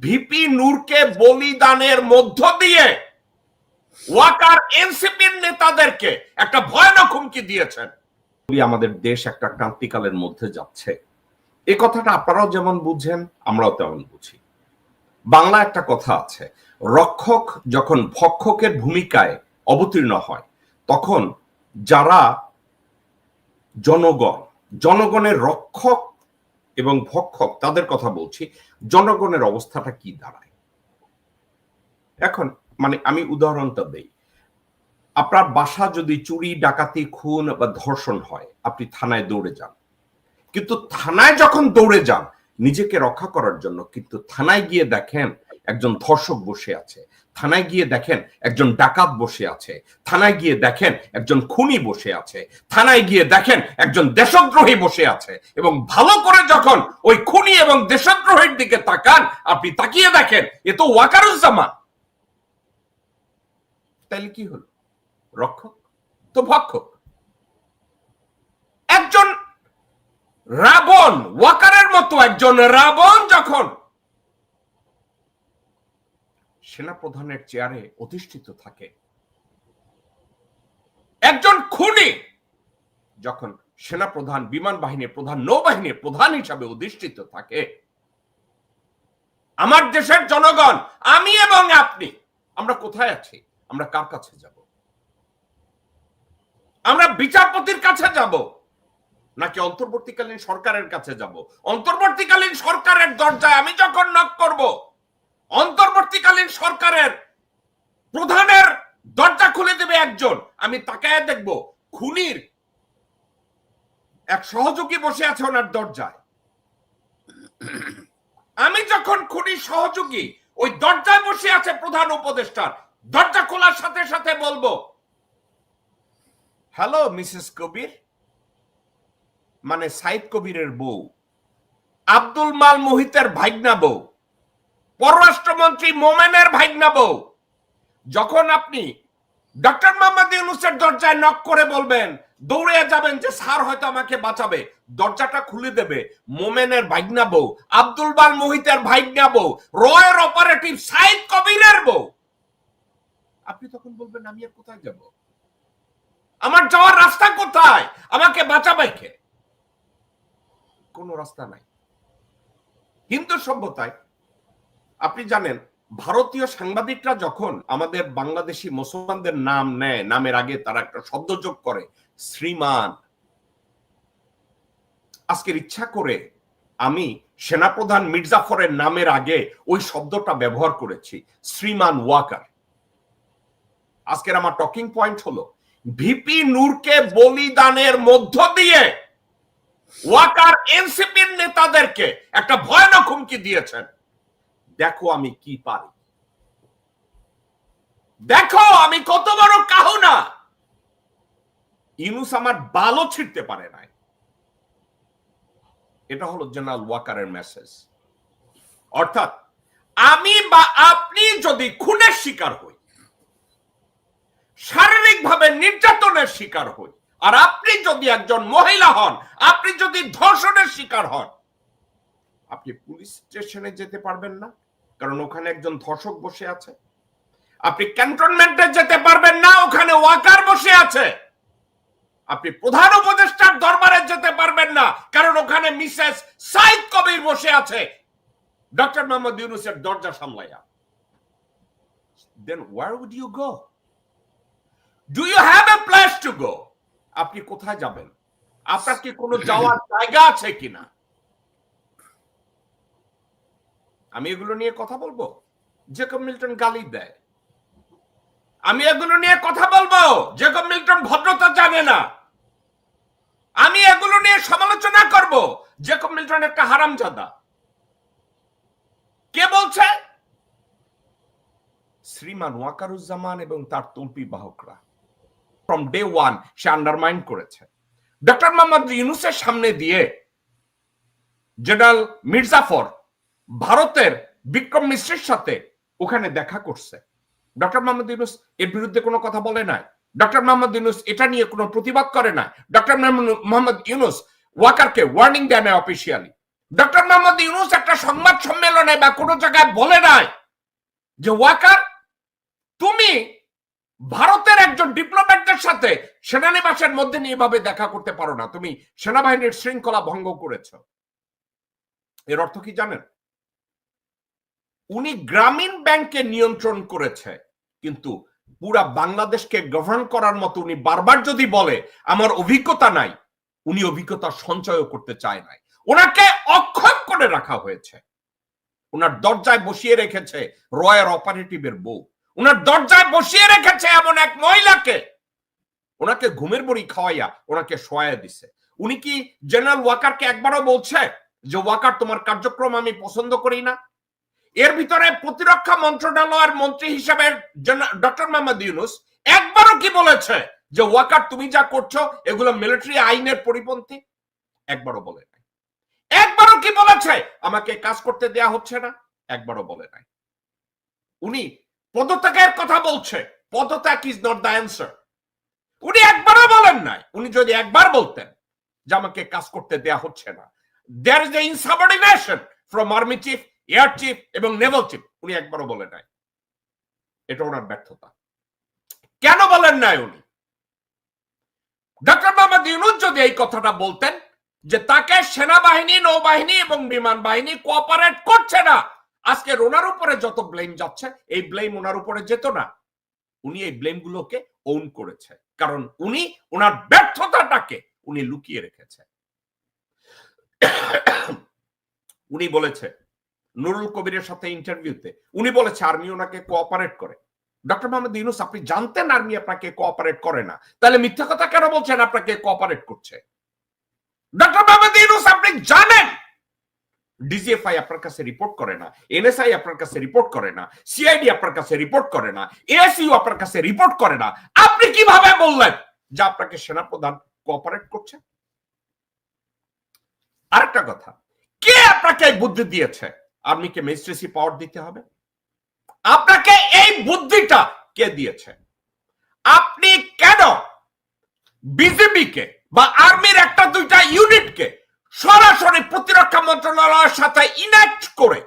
VP নূরকে বলিদানের মধ্য দিয়ে ওয়াকার এনসিপির নেতাদেরকে একটা ভয়ানক হুমকি দিয়েছেন। আমাদের দেশ একটা ক্রান্তিকালের মধ্যে যাচ্ছে। এই কথাটা আপনারাও যেমন বুঝছেন আমরাও তেমন বুঝি। বাংলা একটা কথা আছে, রক্ষক যখন ভক্ষকের ভূমিকায় অবতীর্ণ হয়, তখন যারা জনগণ, জনগণের রক্ষক এবং ভক্ষক তাদের কথা বলছি, জনগণের অবস্থাটা কি দাঁড়ায়? এখন মানে আমি উদাহরণটা দেই। আপনার বাসা যদি চুরি, ডাকাতি, খুন বা ধর্ষণ হয়, আপনি থানায় দৌড়ে যান। কিন্তু থানায় যখন দৌড়ে যান, নিজেকে রক্ষা করার জন্য কিন্তু থানায় গিয়ে দেখেন একজন ধর্ষক বসে আছে। থানায় গিয়ে দেখেন একজন ডাকাত বসে আছে। থানায় গিয়ে দেখেন একজন খুনি বসে আছে। থানায় গিয়ে দেখেন একজন দেশদ্রোহী বসে আছে এবং ভালো করে যখন ওই খুনি এবং দেশদ্রোহীর দিকে তাকান, আপনি তাকিয়ে দেখেন, এ তো ওয়াকারুজ্জামান। তাহলে কি হলো? রক্ষক? তো ভক্ষক। একজন রাবণ, ওয়াকারের মতো একজন রাবণ যখন সেনাপ্রধানের চেয়ারে অধিষ্ঠিত থাকে। একজন খুনি যখন সেনাপ্রধান, বিমান বাহিনীর প্রধান, নৌবাহিনীর প্রধান হিসাবে অধিষ্ঠিত থাকে, আমার দেশের জনগণ, আমি এবং আপনি, আমরা কোথায় আছি? আমরা কার কাছে যাব? আমরা বিচারপতির কাছে যাব? নাকি অন্তর্বর্তীকালীন সরকারের কাছে যাব? অন্তর্বর্তীকালীন সরকারের দরজায় আমি যখন নক করব অন্তর্বর্তীকালীন সরকারের প্রধানের দরজা খুলে দেবে একজন। আমি তাকায় দেখব, খুনির এক সহযোগী বসে আছে ওনার দরজায়। আমি যখন খুনির সহযোগী, ওই দরজায় বসে আছে প্রধান উপদেষ্টার। দরজা খোলার সাথে সাথে বলব হ্যালো মিসেস কবির মানে সাইদ কবিরের বউ। আব্দুল মাল মোহিতের ভাইগনা বউ। পররাষ্ট্রমন্ত্রী মোমেনের ভাইগনা বউ। যখন আপনি ডক্টর মোহাম্মদ ইউনুসের দরজায় নক করে বলবেন, দৌড়ে যাবেন যে স্যার হয়তো আমাকে বাঁচাবে, দরজাটা খুলে দেবে মোমেনের ভাইগনা বউ, আব্দুল মাল মোহিতের ভাইগনা বউ, রয়ের অপারেটিভ সাইদ কবিরের বউ। আপনি তখন বলবেন, আমি আর কোথায় যাব? আমার যাওয়ার রাস্তা কোথায়? আমাকে বাঁচাবে কে? কোনো রাস্তা নাই। হিন্দু সভ্যতায় আপনি জানেন, ভারতীয় সাংবাদিকরা যখন আমাদের বাংলাদেশি মুসলমানদের নাম নেয়, নামের আগে তারা একটা শব্দ যোগ করে, শ্রীমান। আজকের ইচ্ছা করে আমি সেনাপ্রধান মির্জাফরের নামের আগে ওই শব্দটা ব্যবহার করেছি, শ্রীমান ওয়াকার। আজকের আমার টকিং পয়েন্ট হলো, ভিপি নূরকে বলিদানের মধ্য দিয়ে ওয়াকার এনসিপির নেতাদেরকে একটা ভয়ানক হুমকি দিয়েছেন। দেখো আমি কি পারি। দেখো আমি কত বড় কাহুনা। ইনুস আমার বালও ছিঁড়তে পারে নাই। এটা হলো জেনারেল ওয়াকারের মেসেজ অর্থাৎ আমি বা আপনি যদি খুনের শিকার হই, শারীরিকভাবে নির্যাতনের শিকার হই, আর আপনি যদি একজন মহিলা হন, আপনি যদি ধর্ষণের শিকার হন আপনি পুলিশ স্টেশনে যেতে পারবেন না, কারণ ওখানে একজন ধর্ষক বসে আছে। আপনি ক্যান্টনমেন্টে যেতে পারবেন না, ওখানে ওয়াকার বসে আছে। আপনি প্রধান উপদেষ্টার দরবারে যেতে পারবেন না, কারণ ওখানে মিসেস সাইদ কবির বসে আছে। ডক্টর মোহাম্মদ ইউনুসের দরজা সামলাইয়া। Then where would you go do you have a place to go আপনি কোথায় যাবেন? আপনার কি কোনো যাওয়ার জায়গা আছে কিনা? আমি এগুলো নিয়ে কথা বলব? জেকব মিল্টন গালি দেয়। আমি এগুলো নিয়ে কথা বলব? জেকব মিল্টন ভদ্রতা জানে না। আমি এগুলো নিয়ে সমালোচনা করব? জেকব মিল্টন একটা হারামজাদা। কে বলছে? শ্রীমান ওয়াকারুজ্জামান এবং তার তল্পি বাহকরা। From day one say undermine করেছে। ডক্টর মোহাম্মদ ইউনুসের সামনে দিয়ে জেনারেল মির্জাফর ভারতের বিক্রম মিশ্রের সাথে ওখানে দেখা করছে। ডক্টর মোহাম্মদ ইউনুস এর বিরুদ্ধে কোনো কথা বলে নাই। ডক্টর মোহাম্মদ ইউনুস এটা নিয়ে কোনো প্রতিবাদ করে না ডক্টর মোহাম্মদ ইউনুস ওয়াকারকে ওয়ার্নিং দেয় না অফিসিয়ালি ডক্টর মোহাম্মদ ইউনুস একটা সংবাদ সম্মেলনে বা কোনো জায়গায় বলে নাই যে, ওয়াকার, তুমি ভারতের একজন ডিপ্লোম্যাটদের সাথে সেনানিবাসের মধ্যে নিয়ে এভাবে দেখা করতে পারো না। তুমি সেনাবাহিনীর শৃঙ্খলা ভঙ্গ করেছ। এর অর্থ কি জানেন? উনি গ্রামীণ ব্যাংকে নিয়ন্ত্রণ করেছে, কিন্তু পুরা বাংলাদেশকে গভর্ন করার মতো উনি বারবার যদি বলে, আমার অভিজ্ঞতা নাই, উনি অভিজ্ঞতা সঞ্চয় করতে চায় নাই। ওনাকে অক্ষম করে রাখা হয়েছে। ওনার দরজায় বসিয়ে রেখেছে রয়্যাল অপারেটিভের বউ। ওনার দরজায় বসিয়ে রেখেছে এমন এক মহিলাকে। ওনাকে ঘুমের বড়ি খাওয়াইয়া ওনাকে শোয়া দিছে। উনি কি জেনারেল ওয়াকারকে একবারও বলছে যে ওয়াকার তোমার কার্যক্রম আমি পছন্দ করি না? এর ভিতরে প্রতিরক্ষা মন্ত্রণালয়ের মন্ত্রী হিসাবে ডক্টর মোহাম্মদ ইউনুস একবারও কি বলেছে যে, ওয়াকার, তুমি যা করছ, এগুলো মিলিটারি আইনের পরিপন্থী? একবারও বলে নাই। একবারও কি বলেছে? আমাকে কাজ করতে দেয়া হচ্ছে না। একবারও বলে নাই। উনি পদত্যাগের কথা বলছে। পদত্যাগ ইজ নট দ্য অ্যান্সার উনি একবারও বলেন নাই। উনি যদি একবার বলতেন যে, আমাকে কাজ করতে দেয়া হচ্ছে না। There is the insubordination from army chief air chief এবং নেভাল চিফ উনি একবারও বলেন নাই। এটা ওনার ব্যর্থতা। কেন বলেন নাই উনি? ডক্টর মোহাম্মদ ইউনুস যদি এই কথাটা বলতেন যে তাকে সেনাবাহিনী, নৌবাহিনী এবং বিমান বাহিনী কোঅপারেট করছে না, আজকে ওনার উপরে যত ব্লেম যাচ্ছে, এই ব্লেম ওনার উপরে যেত না। উনি এই ব্লেম গুলোকে ওন করেছে। কারণ উনি ওনার ব্যর্থতাটাকে উনি লুকিয়ে রেখেছে। উনি বলেছে নুরুল কবিরের সাথে ইন্টারভিউতে উনি বলেছে, আর্মি ওনাকে কোঅপারেট করে। ডক্টর মোহাম্মদ ইউনুস, আপনি জানতেন আর্মি আপনাকে কোঅপারেট করে না। তাহলে মিথ্যা কথা কেন বলছেন আপনাকে কোঅপারেট করছে? ডক্টর মোহাম্মদ ইউনুস, আপনি জানেন! ডিজিএফআই আপনার কাছে রিপোর্ট করে না এনএসআই আপনার কাছে রিপোর্ট করে না সিআইডি আপনার কাছে রিপোর্ট করে না এএসইউ আপনার কাছে রিপোর্ট করে না। আপনি কীভাবে বললেন যে আপনাকে সেনাপ্রধান কোঅপারেট করছে? আরেকটা কথা, কে আপনাকে বুদ্ধি দিয়েছে? আর্মিকে ম্যাজিস্ট্রেসি পাওয়ার দিতে হবে। আপনাকে এই বুদ্ধিটা কে দিয়েছে? আপনি কেন বিজেপিকে বা আর্মির একটা দুইটা ইউনিটকে সরাসরি প্রতিরক্ষা মন্ত্রণালয়ের সাথে ইনাক্ট করে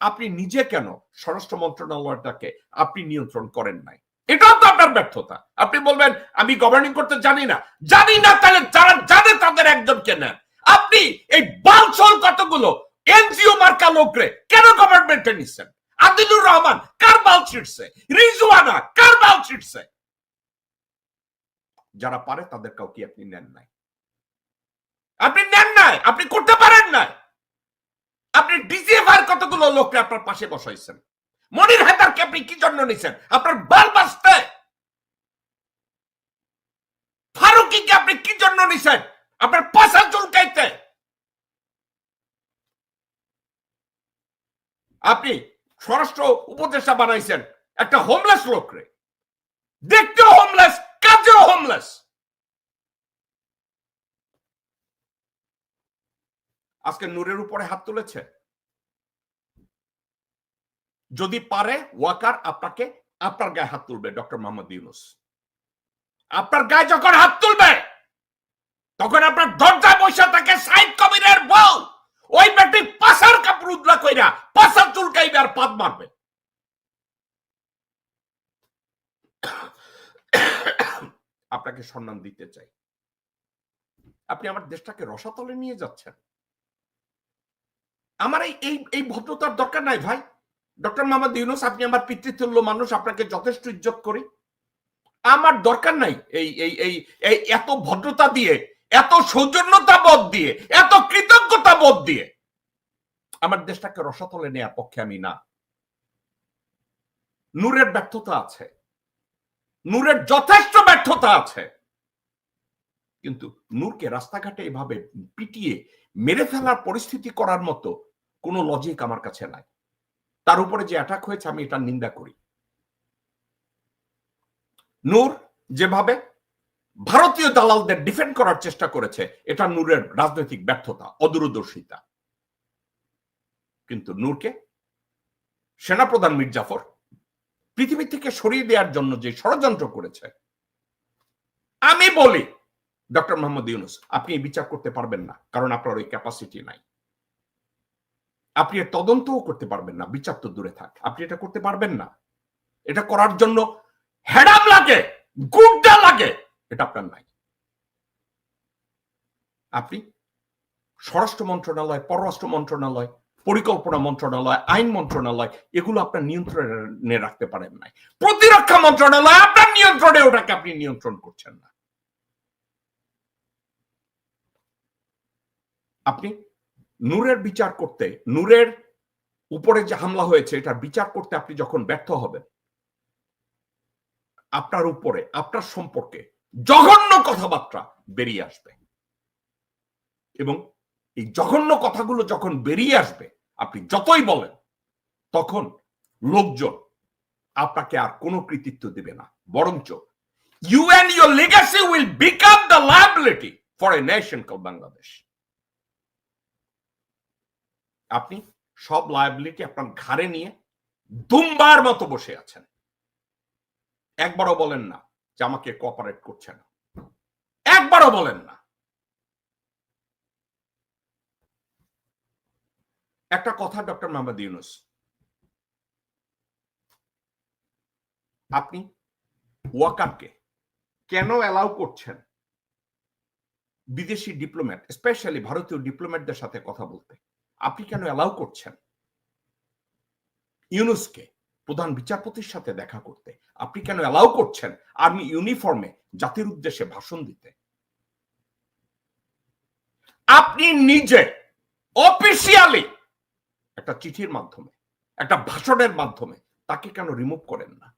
আপনি নিজে কেন স্বরাষ্ট্র মন্ত্রণালয়টাকে আপনি নিয়ন্ত্রণ করেন নাই? এটাও তো আপনার ব্যর্থতা। আপনি বলবেন, আমি গভর্নিং করতে জানি না। জানি না, তাহলে যারা জানে তাদের একজনকে নেন। আপনি এই বালছল কতগুলো এনজিও মার্কা লোকরে কেন গভর্নমেন্টে নিচ্ছেন আদিলুর রহমান, কার বাল ছিটছে? রিজওয়ানা, কার বাল ছিটছে? যারা পারে তাদের কাউকে আপনি নেন নাই। আপনি নেন নাই, আপনি করতে পারেন নাই। আপনি ডিজিএফআর কতগুলো লোককে আপনার পাশে বসাইছেন? মনির হায়দারকে আপনি কি জন্য নিছেন? আপনার বাল বাঁচতে। ফারুকিকে আপনি কি জন্য নিছেন? আপনার পাশা চুলকাইতে। আপনি স্বরাষ্ট্র উপদেষ্টা বানাইছেন, একটা হোমলেস লোকরে। দেখতেও হোমলেস কাজেও হোমলেস আজকে নূরের উপরে হাত তুলেছে। যদি পারে, ওয়াকার আপনাকে আপনার গায়ে হাত তুলবে, ডক্টর মোহাম্মদ ইউনুস। আপনার গায়ে যখন হাত তুলবে, তখন আপনার দরজায় বসে থাকে সাইদ কবিরের বউ। ওই বেটি পাশার কাপড় উদ্রা কইরা পাশার চুলকাইবে আর পাত মারবে। আপনাকে সম্মান দিতে চাই। আপনি আমার দেশটাকে রসাতলে নিয়ে যাচ্ছেন। আমার এই এই ভদ্রতার দরকার নাই ভাই। ডক্টর মোহাম্মদ ইউনুস, আপনি আমার পিতৃতুল্য মানুষ, আপনাকে যথেষ্ট ইজ্জত করি। আমার দরকার নাই এই এই এই এত ভদ্রতা দিয়ে এত সৌজন্যতা বোধ দিয়ে, এত কৃতজ্ঞতা বোধ দিয়ে। আমার দেশটাকে রসাতলে নেওয়ার পক্ষে আমি না। নূরের ব্যর্থতা আছে। নূরের যথেষ্ট ব্যর্থতা আছে। কিন্তু নূরকে রাস্তাঘাটে এভাবে পিটিয়ে মেরে ফেলার পরিস্থিতি করার মতো কোনো লজিক আমার কাছে নাই। তার উপরে যে অ্যাটাক হয়েছে, আমি এটা নিন্দা করি। নূর যেভাবে ভারতীয় দালালদের ডিফেন্ড করার চেষ্টা করেছে, এটা নূরের রাজনৈতিক ব্যর্থতা, অদূরদর্শিতা। কিন্তু নূরকে সেনাপ্রধান মির্জাফর পৃথিবী থেকে সরিয়ে দেওয়ার জন্য যে ষড়যন্ত্র করেছে, আমি বলি, ডক্টর মোহাম্মদ ইউনুস, আপনি বিচার করতে পারবেন না, কারণ আপনার ওই ক্যাপাসিটি নাই। আপনি এর তদন্তও করতে পারবেন না, বিচার তো দূরে থাক। আপনি এটা করতে পারবেন না। এটা করার জন্য হেডাম লাগে, গুড্ডা লাগে। এটা আপনার নাই। আপনি স্বরাষ্ট্র মন্ত্রণালয়, পররাষ্ট্র মন্ত্রণালয়, পরিকল্পনা মন্ত্রণালয়, আইন মন্ত্রণালয়, এগুলো আপনার নিয়ন্ত্রণে রাখতে পারেন নাই। প্রতিরক্ষা মন্ত্রণালয় আপনার নিয়ন্ত্রণে ওটাকে আপনি নিয়ন্ত্রণ করছেন না। আপনি নূরের বিচার করতে, নূরের উপরে যে হামলা হয়েছে এটার বিচার করতে আপনি যখন ব্যর্থ হবেন, আপনার উপরে, আপনার সম্পর্কে জঘন্য কথাবার্তা বেরিয়ে আসবে। এবং এই জঘন্য কথাগুলো যখন বেরিয়ে আসবে, আপনি যতই বলেন, তখন লোকজন আপনাকে আর কোনো কৃতিত্ব দেবে না। বরঞ্চ you and your legacy will become the liability for a nation call Bangladesh আপনি সব লাইবিলিটি আপনার ঘাড়ে নিয়ে দুমবার মতো বসে আছেন। একবারও বলেন না যে আমাকে কোঅপারেট করছে না। একবারও বলেন না। একটা কথা ডক্টর মোহাম্মদ ইউনুস। আপনি ওয়াকারকে কেন অ্যালাউ করছেন? বিদেশি ডিপ্লোম্যাট স্পেশালি ভারতীয় ডিপ্লোম্যাটদের সাথে কথা বলতে। আপনি কেন অ্যালাউ করছেন? ইউনুসকে প্রধান বিচারপতির সাথে দেখা করতে। আপনি কেন অ্যালাউ করছেন আর্মি ইউনিফর্মে জাতির উদ্দেশ্যে ভাষণ দিতে? আপনি নিজে অফিসিয়ালি একটা চিঠির মাধ্যমে, একটা ভাষণের মাধ্যমে তাকে কেন রিমুভ করেন না?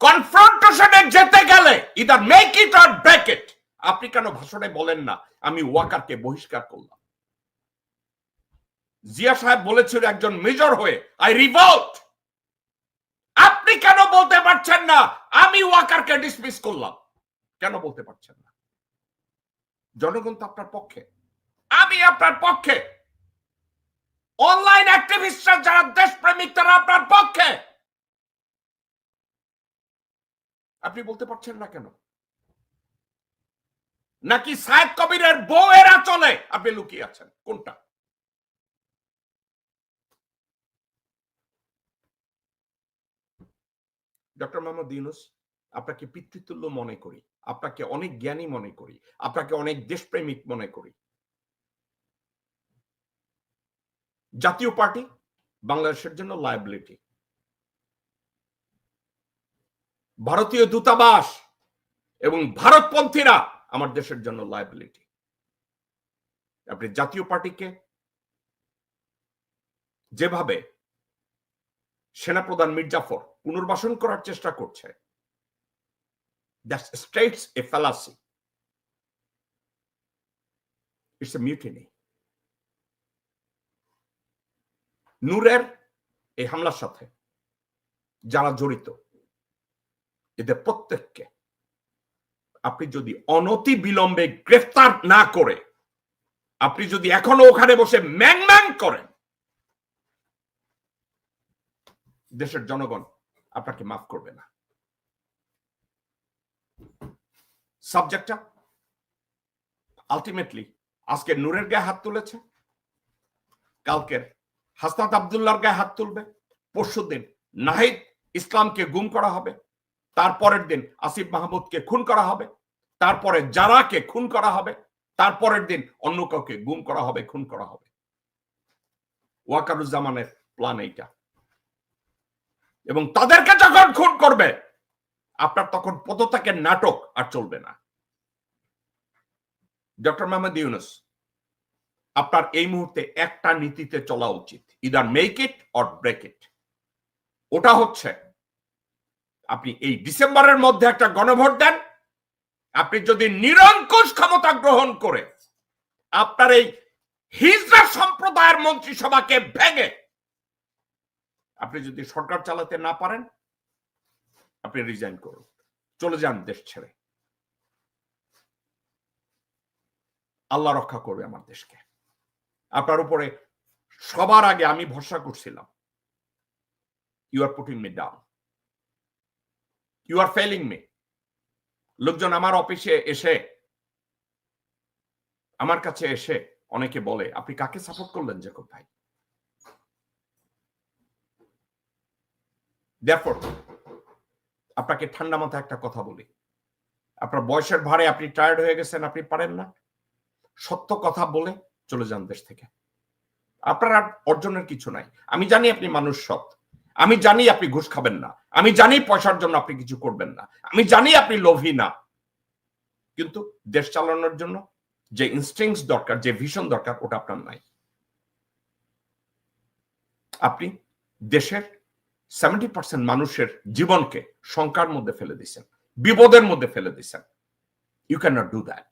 কনফ্রন্টেশনে যেতে গেলে either make it or break it আপনি কেন ভাষণে বলেন না, আমি ওয়াকারকে বহিষ্কার করলাম। জিয়া সাহেব বলেছিল একজন মেজর হয়ে আই রিভল্ট আপনি কেন বলতে পারছেন না? আমি ওয়াকারকে ডিসমিস করলাম। কেন বলতে পারছেন না? জনগণ তো আপনার পক্ষে। আমি আপনার পক্ষে। অনলাইন অ্যাক্টিভিস্টরা যারা দেশপ্রেমিক, তারা আপনার পক্ষে। আপনি বলতে পারছেন না কেন? নাকি সাহেব কবিরের বউয়েরা চলে? আপনি লুকিয়ে আছেন। কোনটা? ডক্টর মোহাম্মদ ইউনুস আপনাকে পিতৃতুল্য মনে করি, আপনাকে অনেক জ্ঞানী মনে করি, আপনাকে অনেক দেশপ্রেমিক মনে করি। জাতীয় পার্টি, বাংলাদেশের জন্য লায়াবিলিটি ভারতীয় দূতাবাস এবং ভারতপন্থীরা আমার দেশের জন্য লায়াবিলিটি আপনি জাতীয় পার্টিকে যেভাবে সেনাপ্রধান মির্জাফর পুনর্বাসন করার চেষ্টা করছে। States a it's a mutiny নূরের এই হামলার সাথে যারা জড়িত, এদের প্রত্যেককে আপনি যদি অনতি বিলম্বে গ্রেফতার না করে, আপনি যদি এখনও ওখানে বসে ম্যাং ম্যাং করেন, দেশের জনগণ আপনাকে মাফ করবে না। সাবজেক্টটা আলটিমেটলি আজকে নূরের গায়ে হাত তুলেছে কালকের হাসনাত আবদুল্লাহর গায়ে হাত তুলবে, পরশু দিন নাহিদ ইসলামকে গুম করা হবে তারপরের দিন আসিফ মাহমুদকে খুন করা হবে তারপরে জারাকে খুন করা হবে তারপরের দিন অন্য কাউকে গুম করা হবে, খুন করা হবে। ওয়াকারুজ্জামানের প্ল্যান এইটা। এবং তাদেরকে যখন খুন করবে, আপনার তখন পদত্যাগের নাটক আর চলবে না। ডক্টর মোহাম্মদ ইউনুস, আপনার এই মুহূর্তে একটা নীতিতে চলা উচিত। Either make it or break it ওটা হচ্ছে, আপনি এই ডিসেম্বরের মধ্যে একটা গণভোট দেন, আপনি যদি নিরঙ্কুশ ক্ষমতা গ্রহণ করে আপনার এই হিজরা সম্প্রদায়ের মন্ত্রিসভাকে ভেঙে আপনি যদি সরকার চালাতে না পারেন, আপনি রিজাইন করুন। চলে যান দেশ ছেড়ে। আল্লাহ রক্ষা করবে আমার দেশকে। আপনার উপরে সবার আগে আমি ভরসা করছিলাম। You are putting me down you are failing me লোকজন আমার অফিসে এসে, আমার কাছে এসে অনেকে বলে, আপনি কাকে সাপোর্ট করলেন, জেকব ভাই? Therefore, আপনাকে ঠান্ডা মাথায় একটা কথা বলি। আপনার বয়সের ভারে আপনি টায়ার্ড হয়ে গেছেন আপনি পারেন না। সত্য কথা বলে চলে যান দেশ থেকে। আপনার আর অর্জনের কিছু নাই। আমি জানি আপনি মানুষ সৎ। আমি জানি আপনি ঘুষ খাবেন না। আমি জানি পয়সার জন্য আপনি কিছু করবেন না। আমি জানি আপনি লোভী না। কিন্তু দেশ চালানোর জন্য যে ইনস্টিংস দরকার যে ভিশন দরকার ওটা আপনার নাই। আপনি দেশের সেভেন্টি পার্সেন্ট মানুষের জীবনকে শঙ্কার মধ্যে ফেলে দিচ্ছেন বিপদের মধ্যে ফেলে দিচ্ছেন you can not do that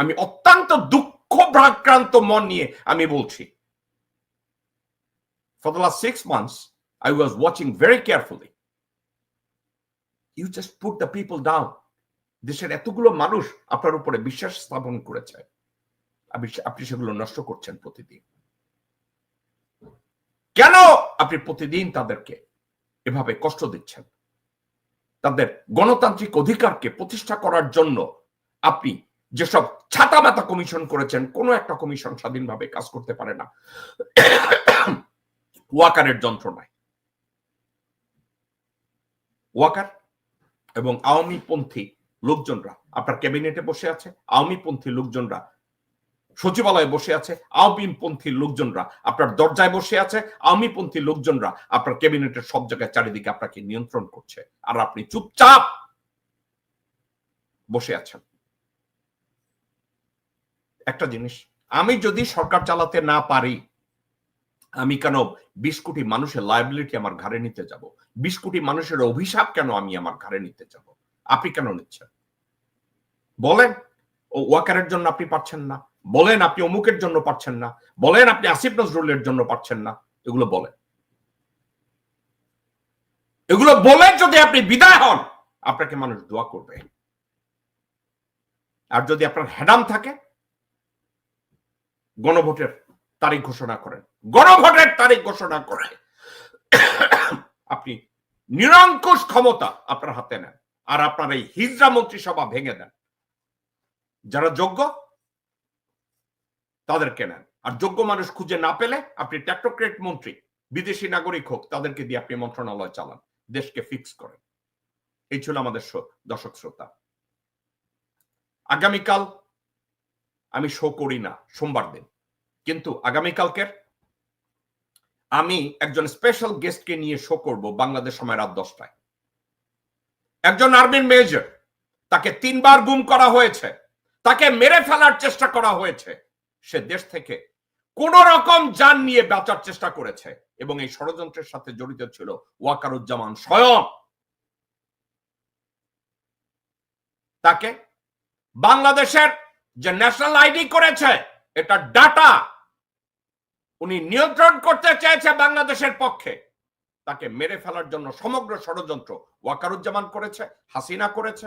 আমি অত্যন্ত দুঃখ ভাক্রান্ত মন নিয়ে আমি বলছি। For the last six months, I was watching very carefully. You just put the people down. দেশের এতগুলো মানুষ আপনার উপরে বিশ্বাস স্থাপন করেছে। আপনি সেগুলো নষ্ট করছেন প্রতিদিন। কেন আপনি প্রতিদিন তাদেরকে এভাবে কষ্ট দিচ্ছেন? তাদের গণতান্ত্রিক অধিকারকে প্রতিষ্ঠা করার জন্য আপনি যেসব ছাতা মাতা কমিশন করেছেন, কোনো একটা কমিশন স্বাধীনভাবে কাজ করতে পারে না। ওয়াকারের যন্ত্রণায়। ওয়াকার এবং আওয়ামী পন্থী লোকজনরা, আপনার ক্যাবিনেটে বসে আছে আওয়ামী পন্থী লোকজনরা সচিবালয়ে বসে আছে আওয়ামী পন্থী লোকজনরা। আপনার দরজায় বসে আছে আওয়ামী পন্থী লোকজনরা। আপনার ক্যাবিনেটের সব জায়গায় চারিদিকে আপনাকে নিয়ন্ত্রণ করছে। আর আপনি চুপচাপ বসে আছেন। একটা জিনিস, আমি যদি সরকার চালাতে না পারি, আমি কেন বিশ কোটি মানুষের লাইবিলিটি আমার ঘাড়ে নিতে যাব? বিশ কোটি মানুষের অভিশাপ কেন আমি আমার ঘাড়ে নিতে যাব? আপনি কেন নিচ্ছেন? বলেন, ও ওয়াকারের জন্য আপনি পাচ্ছেন না। বলেন আপনি অমুকের জন্য পাচ্ছেন না, বলেন আপনি আসিফ নজরুলের জন্য পাচ্ছেন না, এগুলো বলেন। এগুলো বলে যদি আপনি বিদায় হন, আপনাকে মানুষ দোয়া করবে। আর যদি আপনার হ্যাডাম থাকে, গণভোটের তারিখ ঘোষণা করেন। গণভোটের তারিখ ঘোষণা করে আপনি নিরঙ্কুশ ক্ষমতা আপনার হাতে নেন, আর আপনার এই হিজরা মন্ত্রিসভা ভেঙে দেন। যারা যোগ্য তাদেরকে নেন। আর যোগ্য মানুষ খুঁজে না পেলে আপনি ট্যাক্টোক্রেট মন্ত্রী, বিদেশি নাগরিক হোক, তাদেরকে দিয়ে আপনি মন্ত্রণালয় চালান, দেশকে ফিক্স করেন। এই ছিল আমাদের দর্শক শ্রোতা। আগামীকাল আমি শো করি না, সোমবার দিন। কিন্তু আগামীকালকের আমি একজন স্পেশাল গেস্টকে নিয়ে শো করব বাংলাদেশ সময় রাত দশটায়। একজন আর্মির মেজর তাকে তিনবার গুম করা হয়েছে, তাকে মেরে ফেলার চেষ্টা করা হয়েছে। সে দেশ থেকে কোন রকম যান নিয়ে বাঁচার চেষ্টা করেছে এবং এই ষড়যন্ত্রের সাথে জড়িত ছিল ওয়াকারুজ্জামান স্বয়ং। তাকে বাংলাদেশের যে ন্যাশনাল আইডি করেছে, এটা ডাটা উনি নিয়ন্ত্রণ করতে চেয়েছে বাংলাদেশের পক্ষে। তাকে মেরে ফেলার জন্য সমগ্র ষড়যন্ত্র ওয়াকারুজ্জামান করেছে, হাসিনা করেছে।